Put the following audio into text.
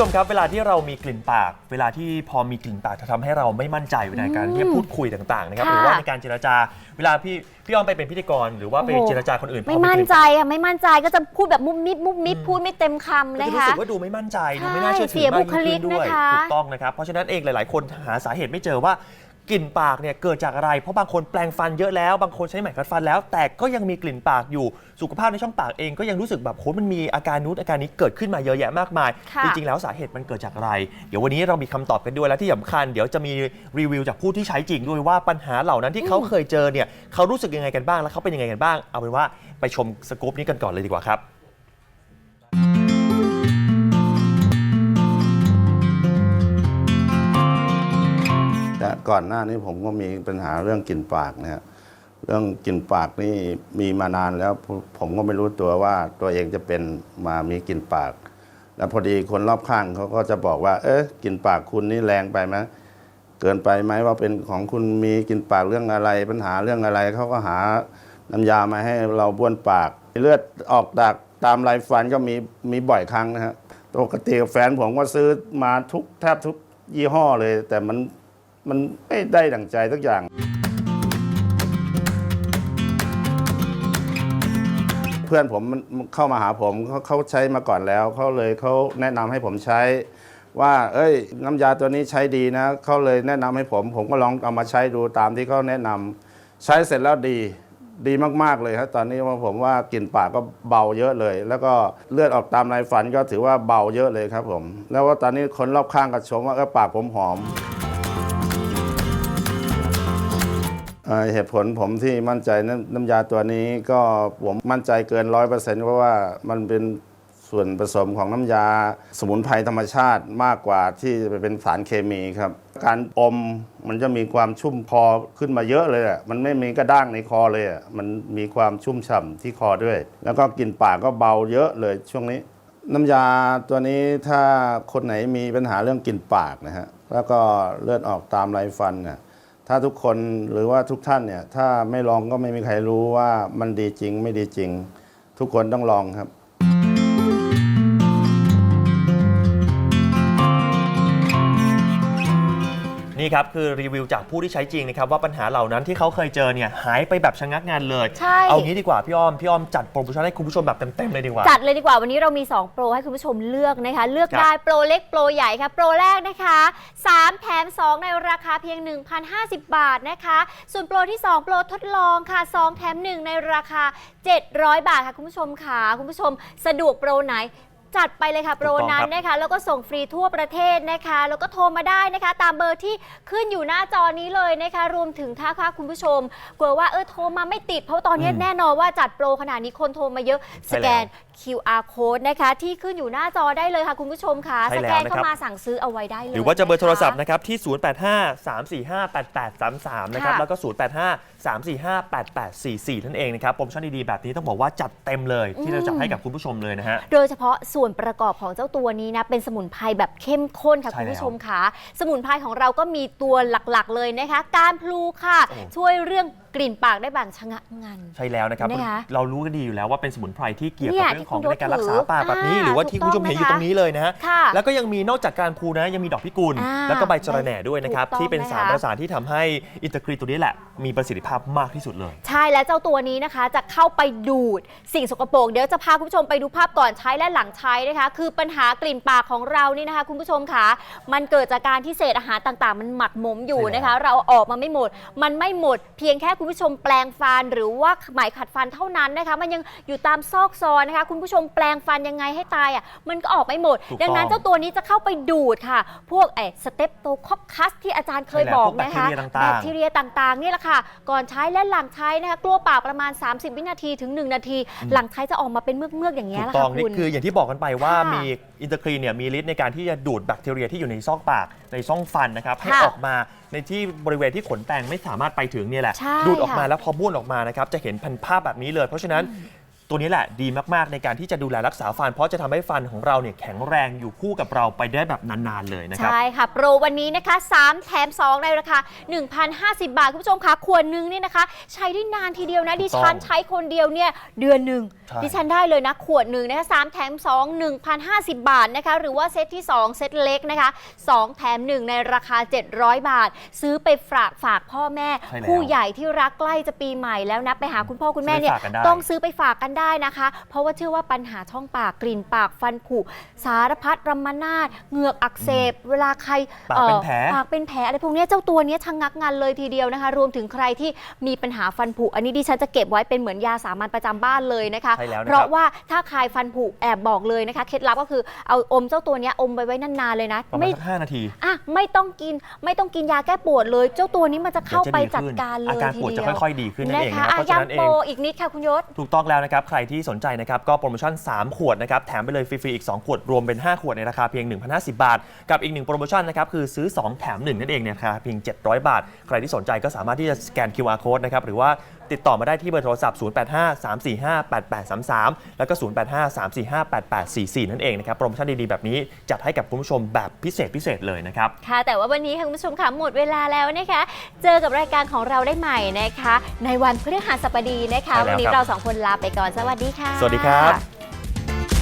ชมครับเวลาที่เรามีกลิ่นปาก เวลาที่พอมีกลิ่นปากจะทำให้เราไม่มั่นใจในการที่จะพูดคุยต่างๆนะครับหค่ะ รือว่าในการเจรจา เวลาพี่พี่อ้อมไปเป็นพิธีกร หรือว่าไปโอ้โหเจรจาคนอื่นพอไม่กมั่นลิ่ใจอะไม่มั่นใจก็จะพูดแบบมุบมิบมุบมิบพูดไม่เต็มคำก็นะจะรู้คะ สึกว่าดูไม่มั่นใจดูใช่ไม่น่าเชื่อถืเสีอยมากบุยิ่งคลิขึ้กนด้วยนะคะ ถูกต้องนะครับเพราะฉะนั้นเองหลาย ๆ คนหาสาเหตุไม่เจอว่า กลิ่นปากเนี่ยเกิดจากอะไร เพราะบางคนแปลงฟันเยอะแล้ว บางคนใช้ไหมขัดฟันแล้ว แต่ก็ยังมีกลิ่นปากอยู่ สุขภาพในช่องปากเองก็ยังรู้สึกแบบโหมันมีอาการนู้นอาการนี้เกิดขึ้นมาเยอะแยะมากมาย ค่ะ จริงๆ แล้วสาเหตุมันเกิดจากอะไร เดี๋ยววันนี้เรามีคำตอบกันด้วยและที่สำคัญ เดี๋ยวจะมีรีวิวจากผู้ที่ใช้จริงด้วยว่าปัญหาเหล่านั้นที่เขาเคยเจอเนี่ยเขารู้สึกยังไงกันบ้างและเขาเป็นยังไงกันบ้าง เอาเป็นว่าไปชมสกู๊ปนี้กันก่อนเลยดีกว่าครับ ก่อนหน้านี้ผมก็มีปัญหาเรื่องกลิ่นปากนะฮะเรื่องกลิ่นปากนี่มีมานานแล้วผมก็ไม่รู้ตัวว่าตัวเองจะเป็นมามีกลิ่นปาก แล้วพอดีคนรอบข้างเขาก็จะบอกว่า เอ๊ะกลิ่นปากคุณนี่แรงไปไหมเกินไปไหมว่าเป็นของคุณมีกลิ่นปากเรื่องอะไร ปัญหาเรื่องอะไรเขาก็หาน้ำยามาให้เราบ้วนปากเลือดออกดากตามลายฟันก็มีมีบ่อยครั้งนะฮะปกติแฟนผมก็ซื้อมาทุกแทบทุกยี่ห้อเลย แต่มัน มันไม่ได้ดั่งใจทุกอย่าง เพื่อนผมมันเข้ามาหาผมเขาเขาใช้มาก่อนแล้วเขาเลยเขาแนะนำให้ผมใช้ ว่า เอ้ย น้ำยาตัวนี้ใช้ดีนะเขาเลยแนะนำให้ผม ผมก็ลองเอามาใช้ดูตามที่เขาแนะนำใช้เสร็จแล้วดีดีมากๆเลยครับตอนนี้ว่าผมว่ากลิ่นปากก็เบาเยอะเลย แล้วก็เลือดออกตามลายฟันก็ถือว่าเบาเยอะเลยครับผม แล้วว่าตอนนี้คนรอบข้างก็ชมว่าเออปากผมหอม เหตุผลผมที่มั่นใจน้ำยาตัวนี้ก็ผมมั่นใจเกินร้อยเปอร์เซ็นต์เพราะว่ามันเป็นส่วนผสมของน้ำยาสมุนไพรธรรมชาติมากกว่าที่จะไปเป็นสารเคมีครับ การอมมันจะมีความชุ่มคอขึ้นมาเยอะเลยอะมันไม่มีกระด้างในคอเลยอะมันมีความชุ่มฉ่ำที่คอด้วย แล้วก็กลิ่นปากก็เบาเยอะเลยช่วงนี้ น้ำยาตัวนี้ถ้าคนไหนมีปัญหาเรื่องกลิ่นปากนะฮะแล้วก็เลือดออกตามไรฟันเนี่ย ถ้าทุกคนหรือว่าทุกท่านเนี่ย ถ้าไม่ลองก็ไม่มีใครรู้ว่ามันดีจริงไม่ดีจริง ทุกคนต้องลองครับ นี่ครับคือรีวิวจากผู้ที่ใช้จริงนะครับว่าปัญหาเหล่านั้นที่เขาเคยเจอเนี่ยหายไปแบบชะงักงานเลย ใช่ เอางี้ดีกว่าพี่อ้อม พี่อ้อมจัดโปรโมชั่นให้คุณผู้ชมแบบเต็มๆเลยดีกว่า จัดเลยดีกว่าวันนี้เรามี 2 โปรให้คุณผู้ชมเลือกนะคะ เลือกครับได้โปรเล็กโปรใหญ่ค่ะ โปรแรกนะคะ 3 แถม 2 ในราคาเพียง 1,050 บาทนะคะ ส่วนโปรที่ 2 โปรทดลองค่ะ 2 แถม 1 ในราคา 700 บาทค่ะคุณผู้ชมค่ะคุณผู้ชมสะดวกโปรไหน จัดไปเลยค่ะโปรถูกต้องนั้นครับนะคะแล้วก็ส่งฟรีทั่วประเทศนะคะ แล้วก็โทรมาได้นะคะ ตามเบอร์ที่ขึ้นอยู่หน้าจอนี้เลยนะคะ รวมถึงถ้าค่ะคุณผู้ชม กลัวว่าเออโทรมาไม่ติด เพราะตอนนี้อืมแน่นอนว่าจัดโปรขนาดนี้คนโทรมาเยอะใช่สแกนแล้ว QR code นะคะ ที่ขึ้นอยู่หน้าจอได้เลยค่ะ คุณผู้ชมค่ะใช่สแล้วแกนนะครับเข้ามาสั่งซื้อเอาไว้ได้เลยหรือว่าจะเบอร์โทรศัพท์นะคะนะครับที่ 0853458833 นะครับค่ะแล้วก็ 0853458844 นั่นเองนะครับโปรโมชั่นดีๆแบบนี้ต้องบอกว่าจัดเต็มเลยที่เราจัดให้กับคุณผู้ชมเลยนะฮะโดยเฉพาะส่วนประกอบของเจ้าตัวนี้นะ เป็นสมุนไพรแบบเข้มข้นค่ะ ใช่คุณแล้วผู้ชมค่ะ สมุนไพรของเราก็มีตัวหลักๆเลยนะคะ การพลูค่ะโอ้ช่วยเรื่องกลิ่นปากได้บางชะงักงัน ใช่แล้วนะครับนะคะเรารู้กันดีอยู่แล้วว่าเป็นสมุนไพรที่เกี่ยวเนี่กับยเรื่องของที่คุณในการรักษาถือปากแบบนี้ อ่าหรือว่าที่คุณผู้ชมเห็นอยู่ตรงนี้เลยนะฮะค่ะแล้วก็ยังมีนอกจากการพลูนะยังมีดอกพิกุล อ่าแล้วก็ใบจระแหน่ด้วยนะครับถูกต้องที่เป็นสารนะคะ ประสานที่ทำให้อินเตอร์กรีนตัวนี้แหละมีประสิทธิภาพมากที่สุดเลย ใช่แล้วเจ้าตัวนี้นะคะจะเข้าไปดูดสิ่งสกปรกเดี๋ยวจะพาคุณผู้ชมไปดูภาพก่อนใช้และหลังใช้นะคะ คือปัญหากลิ่นปากของเรานี่นะคะ คุณผู้ชมคะมันเกิดจากการที่เศษอาหารต่างๆ มันหมักหมมอยู่นะคะ เราเอาออกมาไม่หมด มันไม่หมด เพียงแค่คุณผู้ชมแปลงฟันหรือว่าไหมขัดฟันเท่านั้นนะคะ มันยังอยู่ตามซอกซอยนะคะ คุณผู้ชมแปลงฟันยังไงให้ตายอะมันก็ออกไม่หมด ถูกดังนั้นต้องเจ้าตัวนี้จะเข้าไปดูดค่ะ พวกไอ้สเตปโตคอคคัสที่อาจารย์เคยใช่แล้วบอกพวกแบคนะทีคะเรียต่างๆแบคทีเรียต่างๆนี่แหละค่ะ ก่อนใช้และหลังใช้นะคะกลัวปากประมาณ 30 วินาทีถึง 1 นาที หลังใช้จะออกมาเป็นเมือกๆอย่างเงี้ถูยกแหละต้อค่ะงนี่คุณ คืออย่างที่บอกกันไปว่าค่ะมี อินเตอร์ครีนเนี่ยมีฤทธิ์ในการที่จะดูดแบคทีเรียที่อยู่ในซอกปากในช่องฟันนะครับให้ค่ะออกมาในที่บริเวณที่ขนแปรงไม่สามารถไปถึงเนี่ยแหละ ใช่ดูดออกมาค่ะ แล้วพอบ้วนออกมานะครับจะเห็นพันภาพแบบนี้เลย เพราะฉะนั้น ตัวนี้แหละดีมากๆในการที่จะดูแลรักษาฟัน เพราะจะทำให้ฟันของเราเนี่ยแข็งแรงอยู่คู่กับเราไปได้แบบนานๆเลยนะครับ ใช่ค่ะ โปรวันนี้นะคะ 3 แถม 2 ในราคา 1,050 บาท คุณผู้ชมคะขวดหนึงเนี่ยนะคะ ใช้ได้นานทีเดียวนะ ดิฉันต้องใช้คนเดียวเนี่ยเดือนหนึ่งใช่ ดิฉันได้เลยนะ ขวดหนึ่งนะคะ3แถม 2 1,050 บาทนะคะ หรือว่าเซตที่ 2 เซตเล็กนะคะ 2 แถม 1 ในราคา 700 บาท ซื้อไปฝากฝากพ่อแม่ ใช่แล้วผู้ใหญ่ที่รักใกล้จะปีใหม่แล้วนะ ไปหาคุณพ่อคุณแม่เนี่ยซื้อไปฝากกันได้ ต้องซื้อไปฝากกันได้นะคะ เพราะว่าเชื่อว่าปัญหาช่องปากกลิ่นปากฟันผุสารพัดรำมนาดเหงือกอักเสบ เวลาใครปากเป็นอ่อแผล ปากเป็นแผลอะไรพวกเนี้ยเจ้าตัวเนี้ยชะงงักงันเลยทีเดียวนะคะ รวมถึงใครที่มีปัญหาฟันผุ อันนี้ดิฉันจะเก็บไว้เป็นเหมือนยาสามัญประจำบ้านเลยนะคะ ใช่แล้วนะครับ เพราะว่าถ้าใครฟันผุแอบบอกเลยนะคะ เคล็ดลับก็คือเอาอมเจ้าตัวเนี้ยอมไปไว้นานๆเลยนะ ประมาณไม่สักห้านาทีอะไม่ต้องกินไม่ต้องกินยาแก้ปวดเลย เจ้าตัวนี้มันจะเข้าไปจัดการเลยอาการปวดทีจะเดียวค่อยๆ ดีขึ้นนั่นเองนะนะครับคะเพอะราะฉะนั้นย้ำเอโปงรอีกนิดค่ะคุณยศ ถูกต้องแล้วนะครับใครที่สนใจนะครับก็โปรโมชั่น 3 ขวดนะครับแถมไปเลยฟรีๆอีก 2 ขวด รวมเป็น 5 ขวดในราคาเพียง 1,050 บาท กับอีกหนึ่งโปรโมชั่นนะครับคือซื้อ 2 แถม 1 นั่นเองเนี่ยราคาเพียง 700 บาท ใครที่สนใจก็สามารถที่จะสแกน QR code นะครับหรือว่า ติดต่อมาได้ที่เบอร์โทรศัพท์ 0853458833 แล้วก็ 0853458844 นั่นเองนะครับ โปรโมชั่นดีๆ แบบนี้จัดให้กับคุณผู้ชมแบบพิเศษพิเศษเลยนะครับ ค่ะ แต่ว่าวันนี้ค่ะคุณผู้ชมค่ะหมดเวลาแล้วนะคะ เจอกับรายการของเราได้ใหม่นะคะ ในวันพฤหัสบดีนะคะใช่แล้ววันนี้ครับเราสองคนลาไปก่อน สวัสดีค่ะ สวัสดีครับ